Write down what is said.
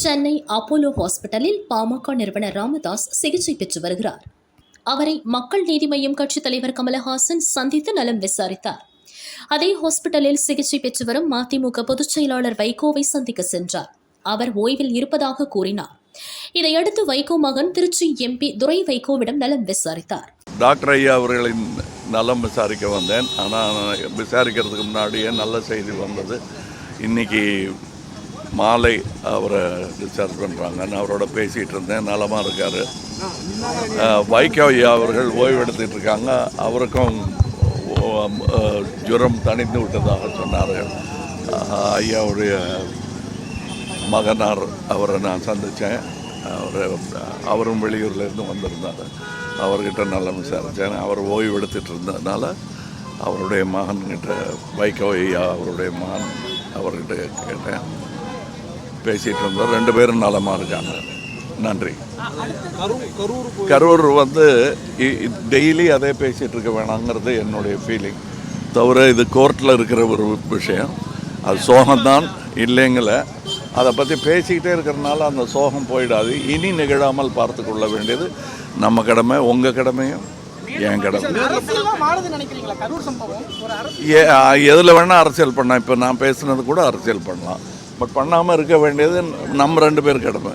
Chennai Apollo ஹாஸ்பிட்டலில் பாமக நிறுவனர் ராமதாஸ் சிகிச்சை பெற்று வருகிறார். அவரை மக்கள் நீதி மய்யம் கட்சித் தலைவர் கமலஹாசன் சந்தித்து நலம் விசாரித்தார். அதே ஹாஸ்பிட்டலில் சிகிச்சை பெற்று வரும் மதிமுக பொதுச் செயலாளர் வைகோவை சந்திக்க சென்றார். அவர் ஓய்வில் இருப்பதாக கூறினார். இதையடுத்து வைகோ மகன் திருச்சி எம்பி துரை வைகோவிடம் நலம் விசாரித்தார். டாக்டர் ஐயா அவர்களின் நலம் விசாரிக்க வந்தேன். ஆனால் விசாரிக்கிறதுக்கு முன்னாடியே நல்ல செய்தி வந்தது. இன்னைக்கு மாலை அவரை டிஸ்சார்ஜ் பண்ணுறாங்க நான் அவரோட பேசிகிட்டு இருந்தேன். நலமாக இருக்கார். வைகோ ஐயா அவர்கள் ஓய்வு எடுத்துட்டு இருக்காங்க. அவருக்கும் ஜுரம் தணிந்து விட்டதாக சொன்னார்கள் ஐயாவுடைய மகனார் அவரை நான் சந்தித்தேன் அவர் அவரும் வெளியூர்லேருந்து வந்திருந்தார். அவர்கிட்ட நல்லா விசாரித்தேன் அவர் ஓய்வு இருந்ததுனால அவருடைய மகன்கிட்ட வைகோ ஐயா அவருடைய மகன் அவர்கிட்ட கேட்டேன். பேசிகிட்டு இருந்தோம். ரெண்டு பேரும் நலமாக இருக்காங்க நன்றி. கரூர் வந்து டெய்லி அதே பேசிகிட்டு இருக்க வேணாங்கிறது என்னுடைய ஃபீலிங் தவிர இது கோர்ட்டில் இருக்கிற ஒரு விஷயம். அது சோகம்தான் இல்லைங்கள அதை பற்றி பேசிக்கிட்டே இருக்கிறனால அந்த சோகம் போயிடாது. இனி நிகழாமல் பார்த்து கொள்ள வேண்டியது நம்ம கடமை உங்கள் கடமையும் என் கடமை. எதில் வேணால் அரசியல் பண்ணலாம். இப்போ நான் பேசுனது கூட அரசியல் பண்ணலாம். பட் பண்ணாமல் இருக்க வேண்டியது நம்ம ரெண்டு பேர் கடமை.